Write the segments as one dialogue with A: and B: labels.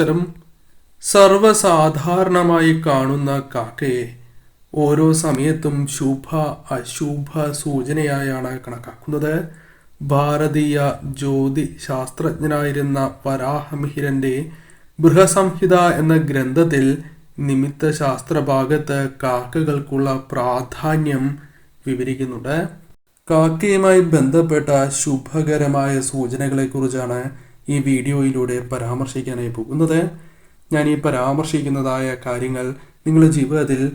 A: നമസ്കാരം. സർവസാധാരണമായി കാണുന്ന കാക്കയെ ഓരോ സമയത്തും ശുഭ അശുഭ സൂചനയായാണ് കണക്കാക്കുന്നത്. ഭാരതീയ ജ്യോതി ശാസ്ത്രജ്ഞനായിരുന്ന വരാഹമിഹിരന്റെ ബൃഹസംഹിത എന്ന ഗ്രന്ഥത്തിൽ നിമിത്ത ശാസ്ത്ര ഭാഗത്ത് കാക്കകൾക്കുള്ള പ്രാധാന്യം വിവരിക്കുന്നുണ്ട്. കാക്കയുമായി ബന്ധപ്പെട്ട ശുഭകരമായ സൂചനകളെക്കുറിച്ചാണ് ഈ വീഡിയോയിലൂടെ പരാമർശിക്കാനായി പോകുന്നത്. ഞാൻ ഈ പരാമർശിക്കുന്നതായ കാര്യങ്ങൾ നിങ്ങളുടെ ജീവിതത്തിൽ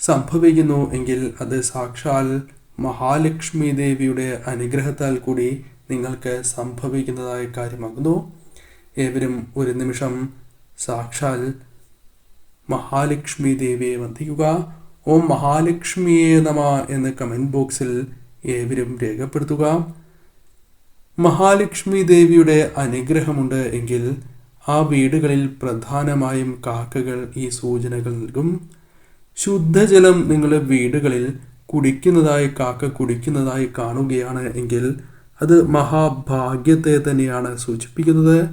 A: സംഭവിക്കുന്നു എങ്കിൽ അത് സാക്ഷാൽ മഹാലക്ഷ്മി ദേവിയുടെ അനുഗ്രഹത്താൽ കൂടി നിങ്ങൾക്ക് സംഭവിക്കുന്നതായ കാര്യമാകുന്നു. ഏവരും ഒരു നിമിഷം സാക്ഷാൽ മഹാലക്ഷ്മി ദേവിയെ വന്ദിക്കുക. ഓം മഹാലക്ഷ്മിയെ നമ എന്ന് കമന്റ് ബോക്സിൽ ഏവരും രേഖപ്പെടുത്തുക. മഹാലക്ഷ്മി ദേവിയുടെ അനുഗ്രഹമുണ്ട് എങ്കിൽ ആ വീടുകളിൽ പ്രധാനമായും കാക്കകൾ ഈ സൂചനകൾ നൽകും. ശുദ്ധജലം നിങ്ങളുടെ വീടുകളിൽ കുടിക്കുന്നതായി കാക്ക കുടിക്കുന്നതായി കാണുകയാണ് എങ്കിൽ അത് മഹാഭാഗ്യത്തെ തന്നെയാണ് സൂചിപ്പിക്കുന്നത്.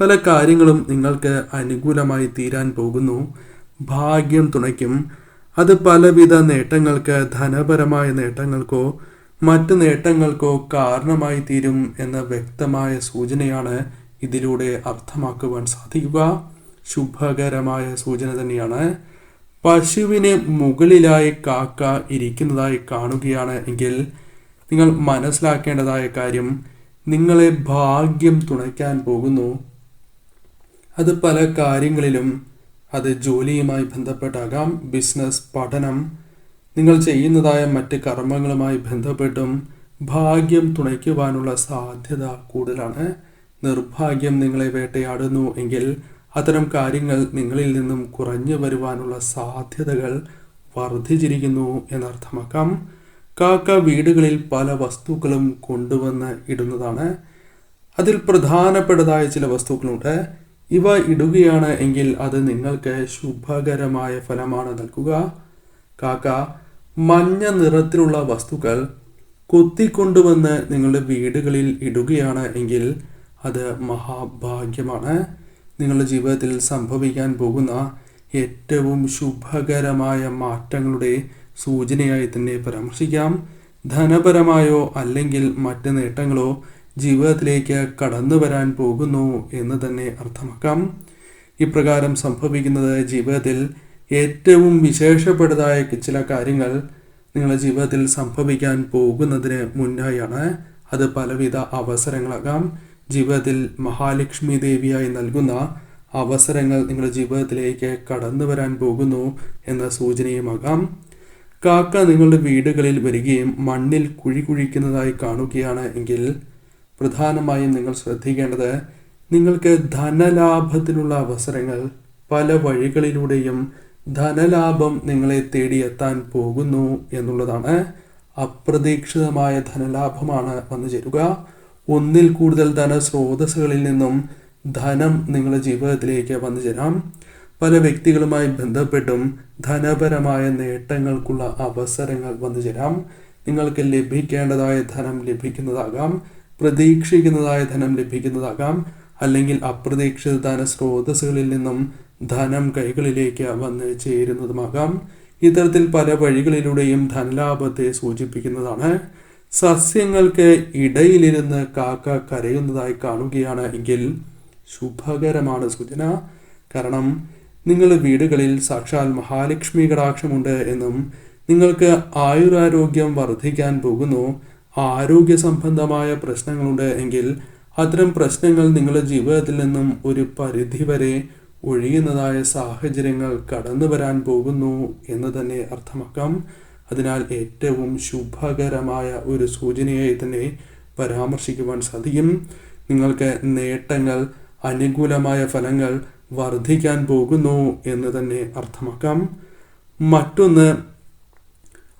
A: പല കാര്യങ്ങളും നിങ്ങൾക്ക് അനുകൂലമായി തീരാൻ പോകുന്നു. ഭാഗ്യം തുണയ്ക്കും. അത് പലവിധ നേട്ടങ്ങൾക്ക് ധനപരമായ നേട്ടങ്ങൾക്കോ മറ്റ് നേട്ടങ്ങൾക്കോ കാരണമായി തീരും എന്ന വ്യക്തമായ സൂചനയാണ് ഇതിലൂടെ അർത്ഥമാക്കുവാൻ സാധിക്കുക. ശുഭകരമായ സൂചന തന്നെയാണ്. പശുവിന് മുകളിലായി കാക്ക ഇരിക്കുന്നതായി കാണുകയാണ് എങ്കിൽ നിങ്ങൾ മനസ്സിലാക്കേണ്ടതായ കാര്യം നിങ്ങളെ ഭാഗ്യം തുണയ്ക്കാൻ പോകുന്നു. അത് പല കാര്യങ്ങളിലും അത് ജോലിയുമായി ബന്ധപ്പെട്ടാകാം. ബിസിനസ് പഠനം നിങ്ങൾ ചെയ്യുന്നതായ മറ്റ് കർമ്മങ്ങളുമായി ബന്ധപ്പെട്ടും ഭാഗ്യം തുണയ്ക്കുവാനുള്ള സാധ്യത കൂടുതലാണ്. നിർഭാഗ്യം നിങ്ങളെ വേട്ടയാടുന്നു എങ്കിൽ അത്തരം കാര്യങ്ങൾ നിങ്ങളിൽ നിന്നും കുറഞ്ഞു വരുവാനുള്ള സാധ്യതകൾ വർദ്ധിച്ചിരിക്കുന്നു എന്നർത്ഥമാക്കാം. കാക്ക വീടുകളിൽ പല വസ്തുക്കളും കൊണ്ടുവന്ന് ഇടുന്നതാണ്. അതിൽ പ്രധാനപ്പെട്ടതായ ചില വസ്തുക്കളുണ്ട്. ഇവ ഇടുകയാണ് എങ്കിൽ അത് നിങ്ങൾക്ക് ശുഭകരമായ ഫലമാണ് നൽകുക. കാക്ക മഞ്ഞ നിറത്തിലുള്ള വസ്തുക്കൾ കൊത്തിക്കൊണ്ടുവന്ന് നിങ്ങളുടെ വീടുകളിൽ ഇടുകയാണ് എങ്കിൽ അത് മഹാഭാഗ്യമാണ്. നിങ്ങളുടെ ജീവിതത്തിൽ സംഭവിക്കാൻ പോകുന്ന ഏറ്റവും ശുഭകരമായ മാറ്റങ്ങളുടെ സൂചനയായി തന്നെ പരാമർശിക്കാം. ധനപരമായോ അല്ലെങ്കിൽ മറ്റ് നേട്ടങ്ങളോ ജീവിതത്തിലേക്ക് കടന്നു വരാൻ പോകുന്നു എന്ന് തന്നെ അർത്ഥമാക്കാം. ഇപ്രകാരം സംഭവിക്കുന്നത് ജീവിതത്തിൽ ഏറ്റവും വിശേഷപ്പെട്ടതായ ചില കാര്യങ്ങൾ നിങ്ങളുടെ ജീവിതത്തിൽ സംഭവിക്കാൻ പോകുന്നതിന് മുന്നായാണ്. അത് പലവിധ അവസരങ്ങളാകാം. ജീവിതത്തിൽ മഹാലക്ഷ്മി ദേവിയായി നൽകുന്ന അവസരങ്ങൾ നിങ്ങളുടെ ജീവിതത്തിലേക്ക് കടന്നു വരാൻ പോകുന്നു എന്ന സൂചനയുമാകാം. കാക്ക നിങ്ങളുടെ വീടുകളിൽ വരികയും മണ്ണിൽ കുഴി കുഴിക്കുന്നതായി കാണുകയാണ് എങ്കിൽ പ്രധാനമായും നിങ്ങൾ ശ്രദ്ധിക്കേണ്ടത് നിങ്ങൾക്ക് ധനലാഭത്തിനുള്ള അവസരങ്ങൾ പല വഴികളിലൂടെയും ധനലാഭം നിങ്ങളെ തേടിയെത്താൻ പോകുന്നു എന്നുള്ളതാണ് അപ്രതീക്ഷിതമായ ധനലാഭമാണ് വന്നു ചേരുക. ഒന്നിൽ കൂടുതൽ ധനസ്രോതസ്സുകളിൽ നിന്നും ധനം നിങ്ങളുടെ ജീവിതത്തിലേക്ക് വന്നു ചേരാം. പല വ്യക്തികളുമായി ബന്ധപ്പെട്ടും ധനപരമായ നേട്ടങ്ങൾക്കുള്ള അവസരങ്ങൾ വന്നു ചേരാം. നിങ്ങൾക്ക് ലഭിക്കേണ്ടതായ ധനം ലഭിക്കുന്നതാകാം. പ്രതീക്ഷിക്കുന്നതായ ധനം ലഭിക്കുന്നതാകാം. അല്ലെങ്കിൽ അപ്രതീക്ഷിത ധന സ്രോതസ്സുകളിൽ നിന്നും ധനം കൈകളിലേക്ക് വന്ന് ചേരുന്നതുമാകാം. ഇത്തരത്തിൽ പല വഴികളിലൂടെയും ധനലാഭത്തെ സൂചിപ്പിക്കുന്നതാണ്. സസ്യങ്ങൾക്ക് ഇടയിലിരുന്ന് കാക്ക കരയുന്നതായി കാണുകയാണ് എങ്കിൽ ശുഭകരമാണ് സൂചന കാരണം നിങ്ങളുടെ വീടുകളിൽ സാക്ഷാൽ മഹാലക്ഷ്മി കടാക്ഷമുണ്ട് എന്നും നിങ്ങൾക്ക് ആയുരാരോഗ്യം വർദ്ധിക്കാൻ പോകുന്നു ആരോഗ്യ സംബന്ധമായ പ്രശ്നങ്ങളുണ്ട് എങ്കിൽ അത്തരം പ്രശ്നങ്ങൾ നിങ്ങളുടെ ജീവിതത്തിൽ നിന്നും ഒരു പരിധിവരെ ഒഴിയുന്നതായ സാഹചര്യങ്ങൾ കടന്നു വരാൻ പോകുന്നു എന്ന് തന്നെ അർത്ഥമാക്കാം. അതിനാൽ ഏറ്റവും ശുഭകരമായ ഒരു സൂചനയായി തന്നെ പരാമർശിക്കുവാൻ സാധിക്കും. നിങ്ങൾക്ക് നേട്ടങ്ങൾ അനുകൂലമായ ഫലങ്ങൾ വർദ്ധിക്കാൻ പോകുന്നു എന്ന് തന്നെ അർത്ഥമാക്കാം. മറ്റൊന്ന്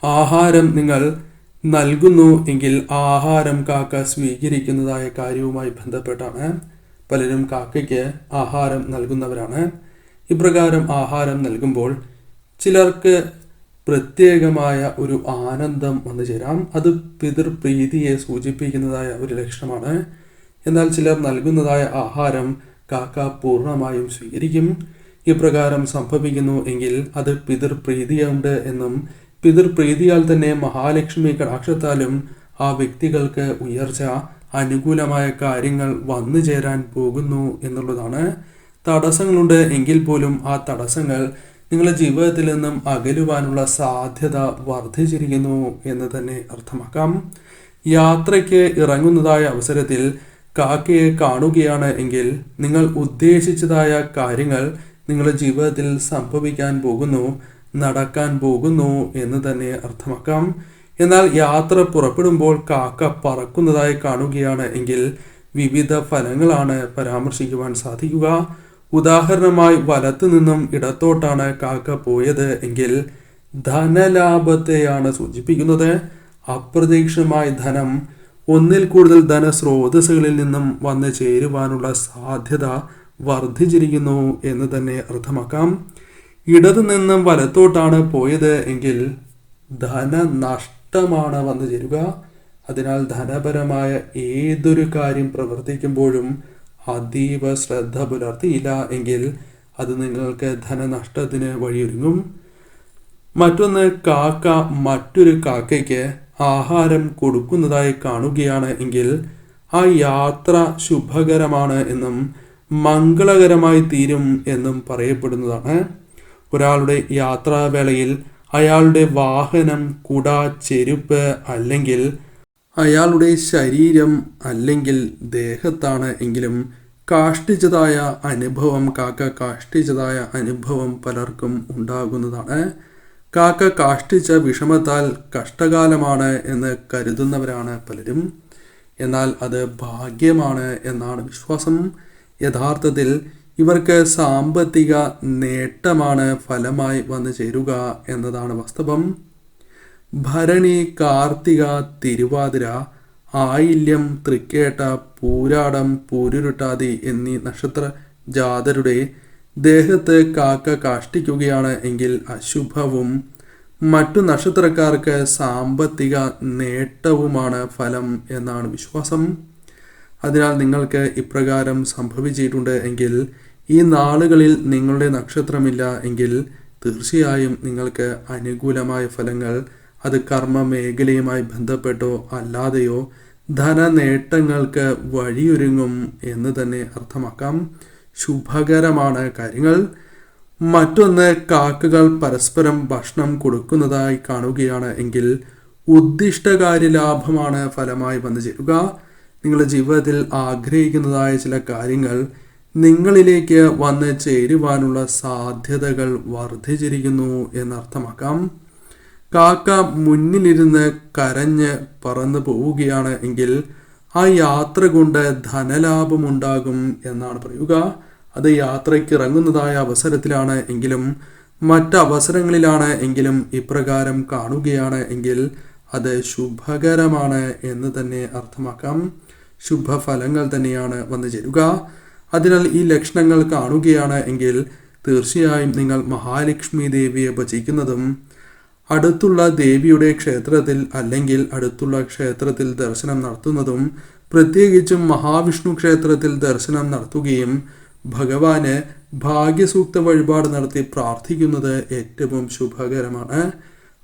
A: ആഹാരം നിങ്ങൾ നൽകുന്നു എങ്കിൽ ആഹാരം കാക്ക സ്വീകരിക്കുന്നതായ കാര്യവുമായി ബന്ധപ്പെട്ടാണ്. പലരും കാക്കയ്ക്ക് ആഹാരം നൽകുന്നവരാണ്. ഇപ്രകാരം ആഹാരം നൽകുമ്പോൾ ചിലർക്ക് പ്രത്യേകമായ ഒരു ആനന്ദം വന്നു ചേരാം. അത് പിതൃപ്രീതിയെ സൂചിപ്പിക്കുന്നതായ ഒരു ലക്ഷണമാണ്. എന്നാൽ ചിലർ നൽകുന്നതായ ആഹാരം കാക്ക പൂർണമായും സ്വീകരിക്കും. ഇപ്രകാരം സംഭവിക്കുന്നു എങ്കിൽ അത് പിതൃപ്രീതിയുണ്ട് എന്നും പിതൃപ്രീതിയാൽ തന്നെ മഹാലക്ഷ്മി കടാക്ഷത്താലും ആ വ്യക്തികൾക്ക് ഉയർച്ച അനുകൂലമായ കാര്യങ്ങൾ വന്നു ചേരാൻ പോകുന്നു എന്നുള്ളതാണ് തടസ്സങ്ങളുണ്ട് എങ്കിൽ പോലും ആ തടസ്സങ്ങൾ നിങ്ങളുടെ ജീവിതത്തിൽ നിന്നും അകലുവാനുള്ള സാധ്യത വർദ്ധിച്ചിരിക്കുന്നു എന്ന് തന്നെ അർത്ഥമാക്കാം. യാത്രയ്ക്ക് ഇറങ്ങുന്നതായ അവസരത്തിൽ കാക്കയെ കാണുകയാണ് എങ്കിൽ നിങ്ങൾ ഉദ്ദേശിച്ചതായ കാര്യങ്ങൾ നിങ്ങളുടെ ജീവിതത്തിൽ സംഭവിക്കാൻ പോകുന്നു നടക്കാൻ പോകുന്നു എന്ന് തന്നെ അർത്ഥമാക്കാം. എന്നാൽ യാത്ര പുറപ്പെടുമ്പോൾ കാക്ക പറക്കുന്നതായി കാണുകയാണ് എങ്കിൽ വിവിധ ഫലങ്ങളാണ് പരാമർശിക്കുവാൻ സാധിക്കുക. ഉദാഹരണമായി വലത്തു നിന്നും ഇടത്തോട്ടാണ് കാക്ക പോയത് എങ്കിൽ ധനലാഭത്തെയാണ് സൂചിപ്പിക്കുന്നത്. അപ്രതീക്ഷിതമായ ധനം ഒന്നിൽ കൂടുതൽ ധനസ്രോതസ്സുകളിൽ നിന്നും വന്നു ചേരുവാനുള്ള സാധ്യത വർദ്ധിച്ചിരിക്കുന്നു എന്ന് തന്നെ അർത്ഥമാക്കാം. ഇടതു നിന്നും വലത്തോട്ടാണ് പോയത് എങ്കിൽ ധനനഷ്ടമാണ് വന്നു ചേരുക. അതിനാൽ ധനപരമായ ഏതൊരു കാര്യം പ്രവർത്തിക്കുമ്പോഴും അതീവ ശ്രദ്ധ പുലർത്തിയില്ല എങ്കിൽ അത് നിങ്ങൾക്ക് ധനനഷ്ടത്തിന് വഴിയൊരുങ്ങും. മറ്റൊന്ന് കാക്ക മറ്റൊരു കാക്കയ്ക്ക് ആഹാരം കൊടുക്കുന്നതായി കാണുകയാണ് എങ്കിൽ ആ യാത്ര ശുഭകരമാണ് എന്നും മംഗളകരമായി തീരും എന്നും പറയപ്പെടുന്നതാണ്. ഒരാളുടെ യാത്രാവേളയിൽ അയാളുടെ വാഹനം കുട ചെരുപ്പ് അല്ലെങ്കിൽ അയാളുടെ ശരീരം അല്ലെങ്കിൽ ദേഹത്താണ് എങ്കിലും കാഷ്ടിച്ചതായ അനുഭവം കാക്ക കാഷ്ടിച്ചതായ അനുഭവം പലർക്കും ഉണ്ടാകുന്നതാണ്. കാക്ക കാഷ്ടിച്ച വിഷമത്താൽ കഷ്ടകാലമാണ് എന്ന് കരുതുന്നവരാണ് പലരും. എന്നാൽ അത് ഭാഗ്യമാണ് എന്നാണ് വിശ്വാസം. യഥാർത്ഥത്തിൽ ഇവർക്ക് സാമ്പത്തിക നേട്ടമാണ് ഫലമായി വന്നു ചേരുക എന്നതാണ് വാസ്തവം. ഭരണി കാർത്തിക തിരുവാതിര ആയില്യം തൃക്കേട്ട പൂരാടം പൂരുരുട്ടാതി എന്നീ നക്ഷത്ര ജാതരുടെ ദേഹത്ത് കാക്ക കാഷ്ടിക്കുകയാണ് എങ്കിൽ അശുഭവും. മറ്റു നക്ഷത്രക്കാർക്ക് സാമ്പത്തിക നേട്ടവുമാണ് ഫലം എന്നാണ് വിശ്വാസം. അതിനാൽ നിങ്ങൾക്ക് ഇപ്രകാരം സംഭവിച്ചിട്ടുണ്ട് എങ്കിൽ ഈ നാളുകളിൽ നിങ്ങളുടെ നക്ഷത്രമില്ല എങ്കിൽ തീർച്ചയായും നിങ്ങൾക്ക് അനുകൂലമായ ഫലങ്ങൾ അത് കർമ്മ മേഖലയുമായി ബന്ധപ്പെട്ടോ അല്ലാതെയോ ധന നേട്ടങ്ങൾക്ക് വഴിയൊരുങ്ങും എന്ന് തന്നെ അർത്ഥമാക്കാം. ശുഭകരമാണ് കാര്യങ്ങൾ. മറ്റൊന്ന് കാക്കകൾ പരസ്പരം ഭക്ഷണം കൊടുക്കുന്നതായി കാണുകയാണ് എങ്കിൽ ഉദ്ദിഷ്ടകാര്യ ലാഭമാണ് ഫലമായി വന്നു ചേരുക നിങ്ങളുടെ ജീവിതത്തിൽ ആഗ്രഹിക്കുന്നതായ ചില കാര്യങ്ങൾ നിങ്ങളിലേക്ക് വന്ന് ചേരുവാനുള്ള സാധ്യതകൾ വർദ്ധിച്ചിരിക്കുന്നു എന്നർത്ഥമാക്കാം. കാക്ക മുന്നിലിരുന്ന് കരഞ്ഞ് പറന്നു പോവുകയാണ് എങ്കിൽ ആ യാത്ര കൊണ്ട് ധനലാഭമുണ്ടാകും എന്നാണ് പറയുക. അത് യാത്രയ്ക്ക് ഇറങ്ങുന്നതായ അവസരത്തിലാണ് എങ്കിലും മറ്റവസരങ്ങളിലാണ് എങ്കിലും ഇപ്രകാരം കാണുകയാണ് എങ്കിൽ അത് ശുഭകരമാണ് എന്ന് തന്നെ അർത്ഥമാക്കാം. ശുഭഫലങ്ങൾ തന്നെയാണ് വന്നു ചേരുക. അതിനാൽ ഈ ലക്ഷണങ്ങൾ കാണുകയാണ് എങ്കിൽ തീർച്ചയായും നിങ്ങൾ മഹാലക്ഷ്മി ദേവിയെ ഭജിക്കുന്നതും അടുത്തുള്ള ദേവിയുടെ ക്ഷേത്രത്തിൽ അല്ലെങ്കിൽ അടുത്തുള്ള ക്ഷേത്രത്തിൽ ദർശനം നടത്തുന്നതും പ്രത്യേകിച്ചും മഹാവിഷ്ണു ക്ഷേത്രത്തിൽ ദർശനം നടത്തുകയും ഭഗവാന് ഭാഗ്യസൂക്ത വഴിപാട് നടത്തി പ്രാർത്ഥിക്കുന്നത് ഏറ്റവും ശുഭകരമാണ്.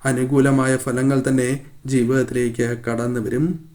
A: അനുകൂലമായ ഫലങ്ങൾ തന്നെ ജീവിതത്തിലേക്ക് കടന്നു വരും